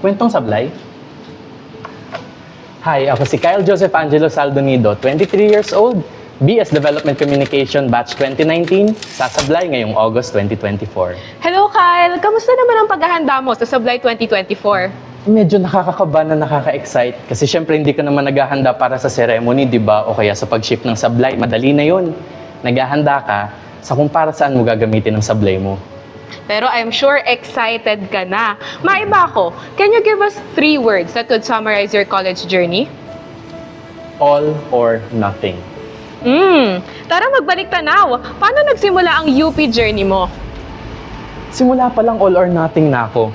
Kwentong sablay? Hi, ako si Kyle Joseph Angelo Saldonido, 23 years old, BS Development Communication Batch 2019, sasablay ngayong August 2024. Hello Kyle! Kamusta naman ang paghahanda mo sa Sublay 2024? Medyo nakakakaba na nakaka-excite kasi syempre hindi ka naman naghahanda para sa ceremony, di ba? O kaya sa pag-shift ng sablay, madali na yun. Naghahanda ka sa kung para saan mo gagamitin ang sablay mo. Pero I'm sure excited ka na. Maiba ako, can you give us three words that would summarize your college journey? All or nothing. Hmm, tara magbalik tanaw. Paano nagsimula ang UP journey mo? Simula pa lang all or nothing na ako.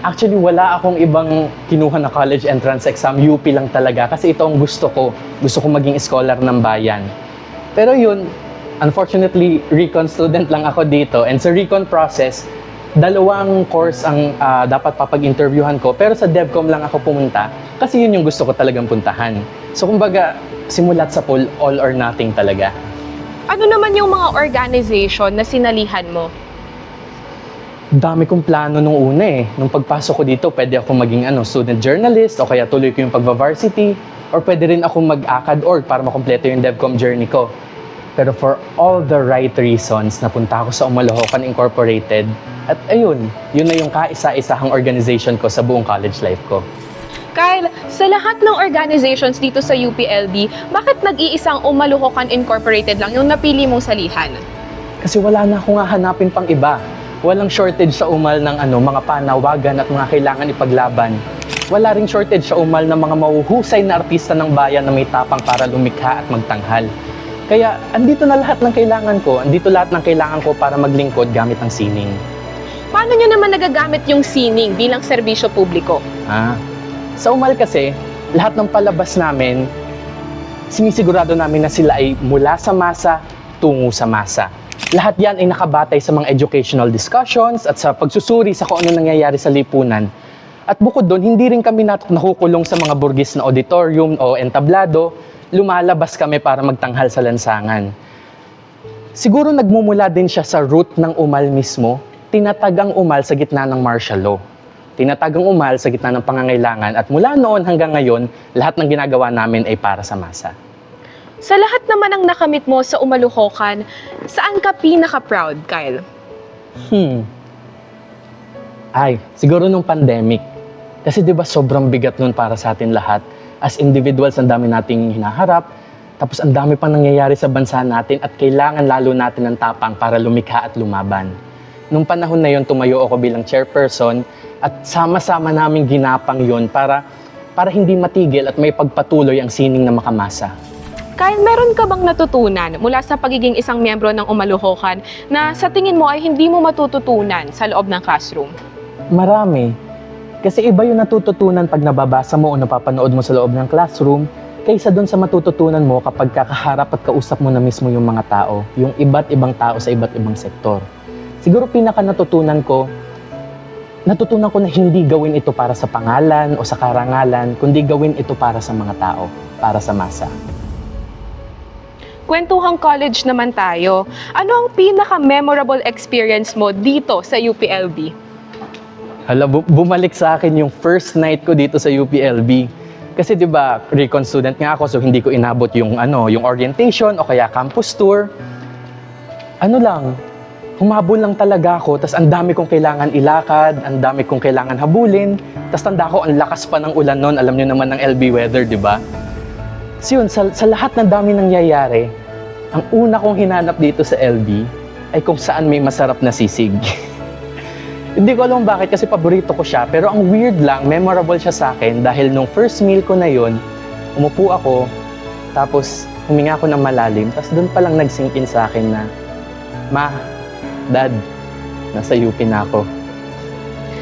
Actually, wala akong ibang kinuha na college entrance exam. UP lang talaga kasi ito ang gusto ko. Gusto ko maging scholar ng bayan. Pero yun, unfortunately, recon student lang ako dito. And sa recon process, dalawang course ang ah, dapat papag-interviewhan ko. Pero sa DevCom lang ako pumunta kasi yun yung gusto ko talagang puntahan. So kumbaga, simulat sa pool, all or nothing talaga. Ano naman yung mga organization na sinalihan mo? dami kong plano nung una eh. Nung pagpasok ko dito, pwede ako maging ano, student journalist o kaya tuloy ko yung pagva-varsity or pwede rin ako mag-ACAD org para makompleto yung DevCom journey ko. Pero for all the right reasons, napunta ako sa Umalohokan Incorporated at ayun, yun na yung kaisa-isahang organization ko sa buong college life ko. Kyle, sa lahat ng organizations dito sa UPLB, bakit nag-iisang Umaluhokan Incorporated lang yung napili mong salihan? Kasi wala na akong hahanapin pang iba. Walang shortage sa umal ng ano, mga panawagan at mga kailangan ipaglaban. Wala ring shortage sa umal ng mga mahuhusay na artista ng bayan na may tapang para lumikha at magtanghal. Kaya andito na lahat ng kailangan ko, andito lahat ng kailangan ko para maglingkod gamit ang sining. Paano nyo naman nagagamit yung sining bilang serbisyo publiko? Ah, sa umal kasi, lahat ng palabas namin, sinisigurado namin na sila ay mula sa masa, tungo sa masa. Lahat yan ay nakabatay sa mga educational discussions at sa pagsusuri sa kung ano nangyayari sa lipunan. At bukod doon, hindi rin kami nat- nakukulong sa mga burgis na auditorium o entablado, lumalabas kami para magtanghal sa lansangan. Siguro nagmumula din siya sa root ng umal mismo, tinatagang umal sa gitna ng martial law. Tinatagang umal sa gitna ng pangangailangan at mula noon hanggang ngayon, lahat ng ginagawa namin ay para sa masa. Sa lahat naman ng nakamit mo sa Umaluhokan, saan ka pinaka-proud, Kyle? Hmm. Ay, siguro nung pandemic. Kasi 'di ba sobrang bigat nun para sa atin lahat. As individuals, ang dami nating hinaharap. Tapos ang dami pang nangyayari sa bansa natin at kailangan lalo natin ng tapang para lumikha at lumaban. Nung panahon na yon, tumayo ako bilang chairperson at sama-sama naming ginapang yon para para hindi matigil at may pagpatuloy ang sining na makamasa. Kyle, meron ka bang natutunan mula sa pagiging isang miyembro ng Umaluhokan na sa tingin mo ay hindi mo matututunan sa loob ng classroom? Marami. Kasi iba yung natututunan pag nababasa mo o napapanood mo sa loob ng classroom kaysa doon sa matututunan mo kapag kakaharap at kausap mo na mismo yung mga tao, yung iba't ibang tao sa iba't ibang sektor. Siguro pinaka natutunan ko, natutunan ko na hindi gawin ito para sa pangalan o sa karangalan, kundi gawin ito para sa mga tao, para sa masa. Kwentuhang college naman tayo. Ano ang pinaka-memorable experience mo dito sa UPLB? Hala, bu- bumalik sa akin yung first night ko dito sa UPLB. Kasi 'di ba, recon student nga ako so hindi ko inabot yung ano, yung orientation o kaya campus tour. Ano lang, humabol lang talaga ako, tas ang dami kong kailangan ilakad, ang dami kong kailangan habulin, tas tanda ko ang lakas pa ng ulan noon, alam niyo naman ng LB weather, 'di ba? So yun, sa, sa lahat ng dami nangyayari, ang una kong hinanap dito sa LB ay kung saan may masarap na sisig. Hindi ko alam bakit kasi paborito ko siya. Pero ang weird lang, memorable siya sa akin dahil nung first meal ko na yon, umupo ako, tapos huminga ako ng malalim, tapos doon pa lang nag-sink in sa akin na, Ma, Dad, nasa UP na ako.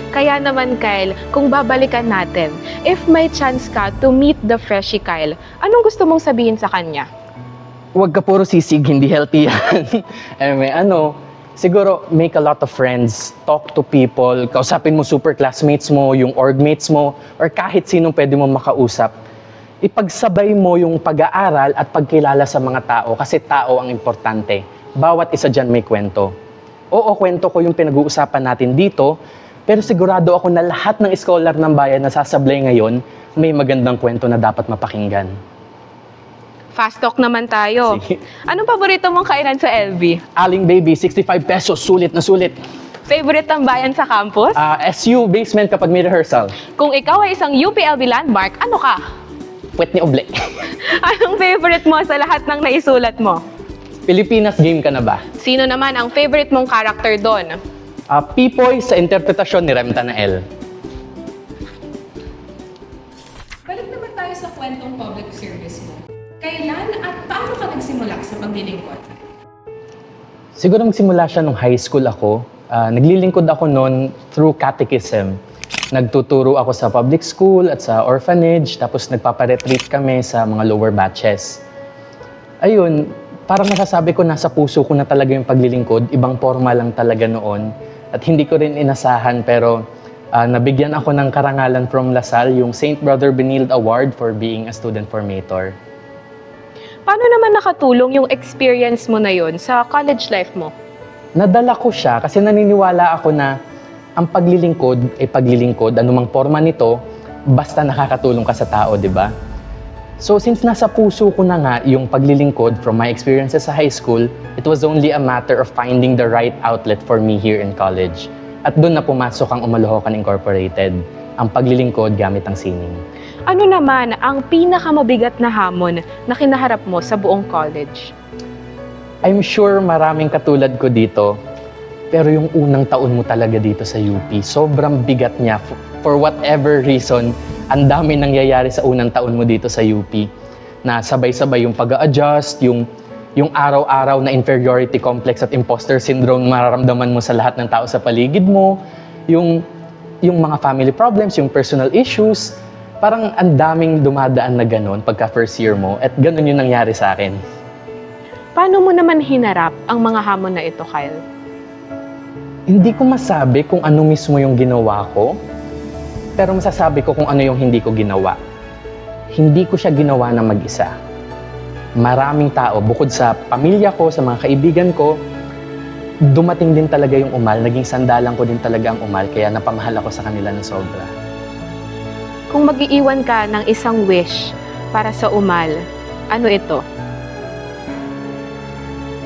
Kaya naman, Kyle, kung babalikan natin, if may chance ka to meet the freshie Kyle, anong gusto mong sabihin sa kanya? Huwag ka puro sisig, hindi healthy yan. eh, may ano, siguro make a lot of friends, talk to people, kausapin mo super classmates mo, yung orgmates mo, or kahit sinong pwede mo makausap. Ipagsabay mo yung pag-aaral at pagkilala sa mga tao kasi tao ang importante. Bawat isa dyan may kwento. Oo, kwento ko yung pinag-uusapan natin dito, Pero sigurado ako na lahat ng scholar ng bayan na sasablay ngayon, may magandang kwento na dapat mapakinggan. Fast talk naman tayo. Sige. Anong paborito mong kainan sa LB? Aling baby, 65 pesos, sulit na sulit. Favorite tambayan sa campus? Ah, SU basement kapag may rehearsal. Kung ikaw ay isang UPLB landmark, ano ka? Puwet ni Oble. Anong favorite mo sa lahat ng naisulat mo? Pilipinas game ka na ba? Sino naman ang favorite mong character doon? Ah, Pipoy sa interpretasyon ni Remta na L. nagsimula sa paglilingkod? Siguro magsimula siya nung high school ako. Ah, naglilingkod ako noon through catechism. Nagtuturo ako sa public school at sa orphanage, tapos nagpaparetreat kami sa mga lower batches. Ayun, parang masasabi ko nasa puso ko na talaga yung paglilingkod. Ibang forma lang talaga noon. At hindi ko rin inasahan pero ah, nabigyan ako ng karangalan from Lasal, yung St. Brother Benilde Award for being a student formator. Paano naman nakatulong yung experience mo na yon sa college life mo? nadala ko siya kasi naniniwala ako na ang paglilingkod ay paglilingkod, anumang forma nito, basta nakakatulong ka sa tao, di ba? So since nasa puso ko na nga yung paglilingkod from my experiences sa high school, it was only a matter of finding the right outlet for me here in college. At doon na pumasok ang Umalohokan Incorporated, ang paglilingkod gamit ang sining. Ano naman ang pinakamabigat na hamon na kinaharap mo sa buong college? I'm sure maraming katulad ko dito, pero yung unang taon mo talaga dito sa UP, sobrang bigat niya. For whatever reason, ang dami nangyayari sa unang taon mo dito sa UP na sabay-sabay yung pag adjust yung yung araw-araw na inferiority complex at imposter syndrome mararamdaman mo sa lahat ng tao sa paligid mo, yung yung mga family problems, yung personal issues, parang ang daming dumadaan na ganun pagka first year mo at ganun yung nangyari sa akin. Paano mo naman hinarap ang mga hamon na ito, Kyle? Hindi ko masabi kung ano mismo yung ginawa ko, pero masasabi ko kung ano yung hindi ko ginawa. Hindi ko siya ginawa na mag-isa. Maraming tao, bukod sa pamilya ko, sa mga kaibigan ko, dumating din talaga yung umal. Naging sandalan ko din talaga ang umal, kaya napamahal ako sa kanila ng sobra. Kung mag-iiwan ka ng isang wish para sa umal, ano ito?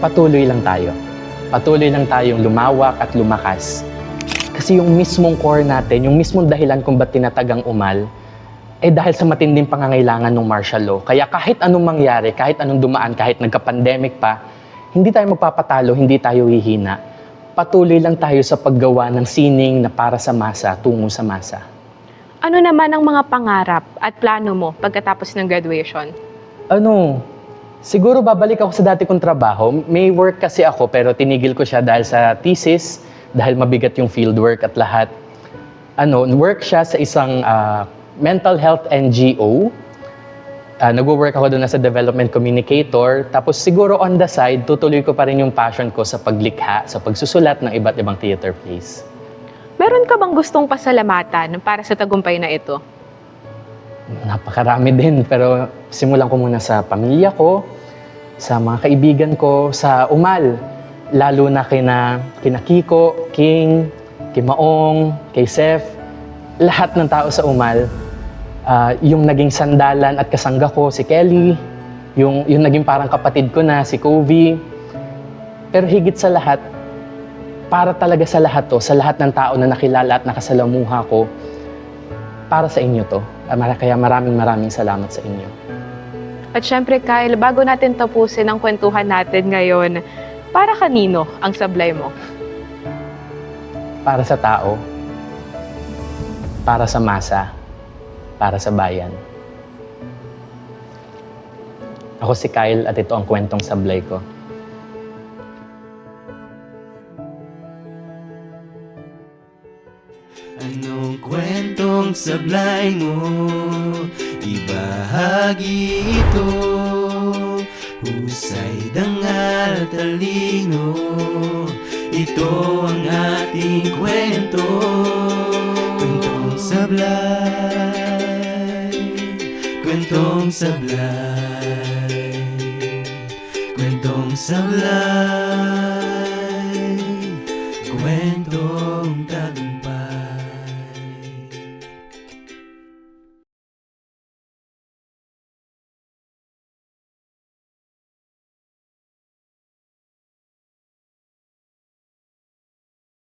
Patuloy lang tayo. Patuloy lang tayong lumawak at lumakas. Kasi yung mismong core natin, yung mismong dahilan kung ba't tinatagang umal, eh dahil sa matinding pangangailangan ng martial law. Kaya kahit anong mangyari, kahit anong dumaan, kahit nagka-pandemic pa, hindi tayo magpapatalo, hindi tayo hihina. Patuloy lang tayo sa paggawa ng sining na para sa masa, tungo sa masa. Ano naman ang mga pangarap at plano mo pagkatapos ng graduation? Ano, siguro babalik ako sa dati kong trabaho. May work kasi ako pero tinigil ko siya dahil sa thesis, dahil mabigat yung fieldwork at lahat. Ano, work siya sa isang ah, mental health NGO. Uh, Nag-work ako doon as a development communicator. Tapos siguro on the side, tutuloy ko pa rin yung passion ko sa paglikha, sa pagsusulat ng iba't ibang theater plays. Meron ka bang gustong pasalamatan para sa tagumpay na ito? Napakarami din, pero simulan ko muna sa pamilya ko, sa mga kaibigan ko, sa Umal. Lalo na kina, kina Kiko, King, kay Maong, kay Seth, lahat ng tao sa Umal. Ah, yung naging sandalan at kasangga ko, si Kelly, yung, yung naging parang kapatid ko na, si Kobe. Pero higit sa lahat, para talaga sa lahat to, sa lahat ng tao na nakilala at nakasalamuha ko, para sa inyo to. Ah, Kaya maraming maraming salamat sa inyo. At syempre, Kyle, bago natin tapusin ang kwentuhan natin ngayon, para kanino ang sablay mo? Para sa tao, para sa masa, para sa bayan. Ako si Kyle at ito ang kwentong sablay ko. Anong kwentong sablay mo? Ibahagi ito Husay, dangal, talino Ito ang ating kwento Kwentong sablay Kwentong sablay. Kwentong sablay